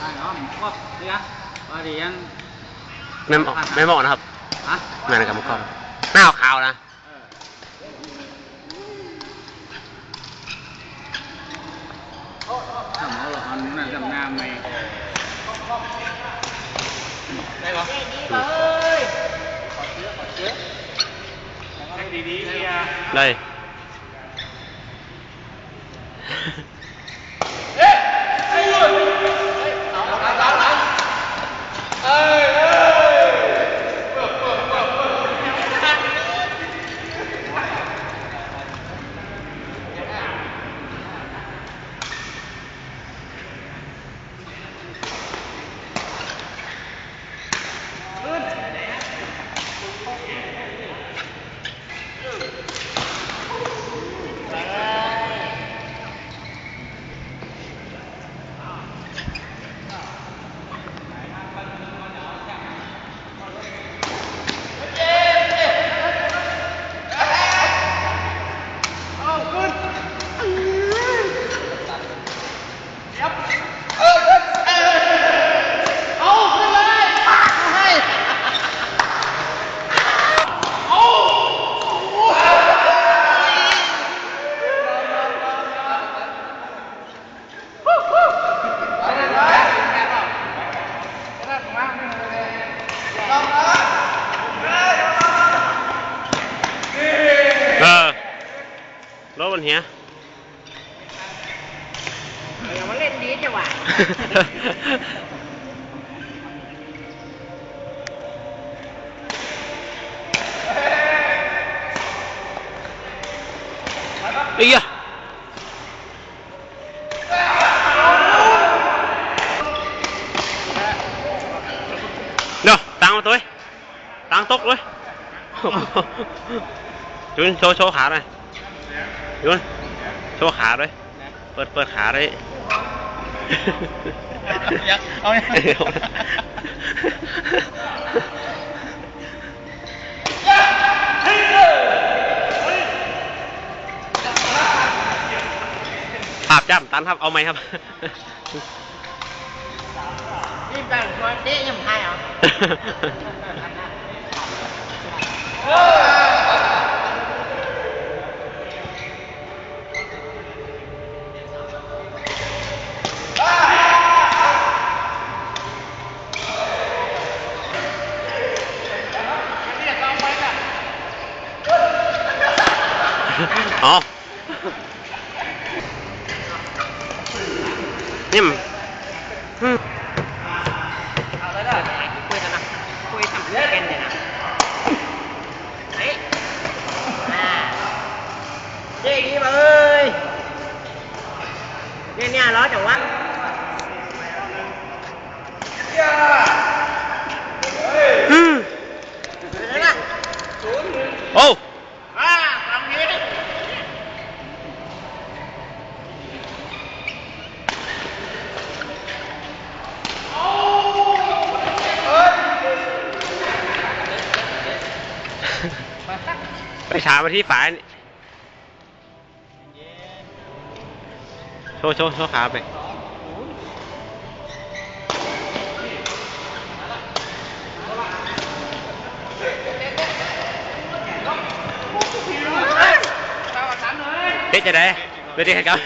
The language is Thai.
ไม่เหมาะไม่เหมาะนะครับฮะงานกับมังกรหน้าขาวๆนะทำเอาหรอกอันนั้นทำงานไหมได้ รถบนเหียอย่ามาเล่นดีจังหวะเอ้ยอะเดี๋ยวตังมาตัวเว้ยตังตกเลยจุนโชว์โชว์ขาหน่อย จุนโชว์ขาด้วย เปิดเปิดขาด้วยยากเอาเนี่ยภาพจำตันครับ เอาไหมครับนี่แบ่งตัวเด็กยังไงเอาแล้วได้คุยกันนะคุยทำเพื่อ นกันเนี่ยนะเฮ้ยอ่าเจ๊ดีมาเอ้ยเนี่ยเนี่ยล้อจังวะ อืม เดี๋ยวนะ โอ้ อ่าทำนี้ ไปฉามาที่ฝายนี่โชว์โชว์โชว์ขาไปเด็กจะได้เด็กจะให้กับ